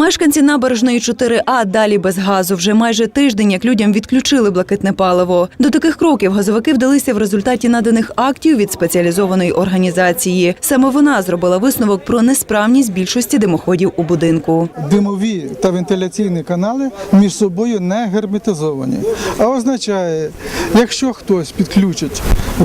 Мешканці набережної 4А далі без газу. Вже майже тиждень, як людям відключили блакитне паливо. До таких кроків газовики вдалися в результаті наданих актів від спеціалізованої організації. Саме вона зробила висновок про несправність більшості димоходів у будинку. димові та вентиляційні канали між собою не герметизовані. А означає, якщо хтось підключить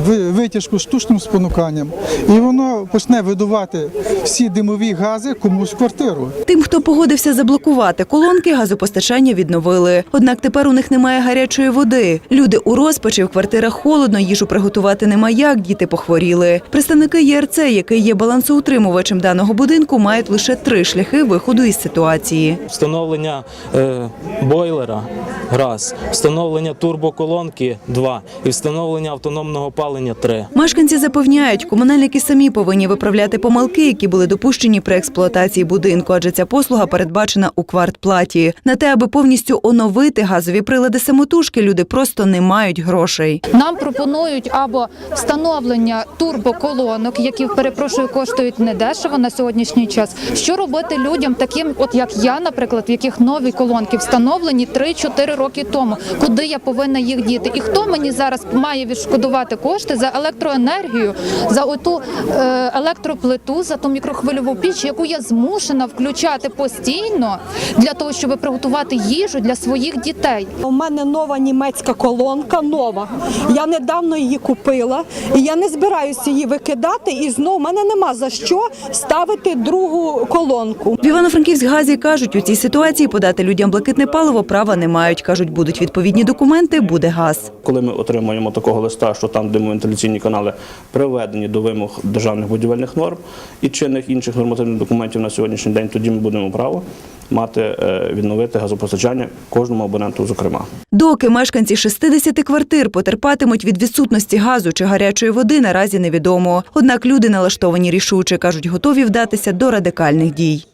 ви- витяжку штучним спонуканням, і воно почне видувати всі димові гази комусь в квартиру. Тим, хто погодився заблокувати колонки, газопостачання відновили. Однак тепер у них немає гарячої води. Люди у розпачі в квартирах холодно, їжу приготувати нема як, діти похворіли. Представники ЄРЦ, який є балансоутримувачем даного будинку, мають лише три шляхи виходу із ситуації. встановлення е, бойлера раз, встановлення турбоколонки два і встановлення автономного опалення три. Мешканці запевняють, комунальники самі повинні виправляти помилки, які були допущені при експлуатації будинку, адже ця послуга передбачена у квартплаті. На те, аби повністю оновити газові прилади самотужки, люди просто не мають грошей. Нам пропонують або встановлення турбоколонок, які перепрошую коштують недешево на сьогоднішній час. Що робити людям, таким, от як я, наприклад, в яких нові колонки встановлені 3-4 роки тому, куди я повинна їх діти? І хто мені зараз має відшкодувати кошти за електроенергію, за оту е, електроплиту, за ту мікрохвильову піч, яку я змушена включати постійно для того, щоб приготувати їжу для своїх дітей? У мене нова німецька колонка, нова. Я недавно її купила, і я не збираюся її викидати. І знову в мене нема за що ставити другу колонку. В Івано-Франківськ газі кажуть, у цій ситуації подати людям блакитне паливо права не мають. кажуть, будуть відповідні документи, буде газ. Коли ми отримуємо такого листа, що там димовентиляційні канали приведені до вимог державних будівельних норм і чинних інших нормативних документів на сьогоднішній день, тоді ми будемо право мати е, відновити газопостачання кожному абоненту, зокрема. Доки мешканці 60 квартир потерпатимуть від відсутності газу чи гарячої води, наразі невідомо. Однак люди налаштовані рішуче, кажуть, готові вдатися до радикальних дій.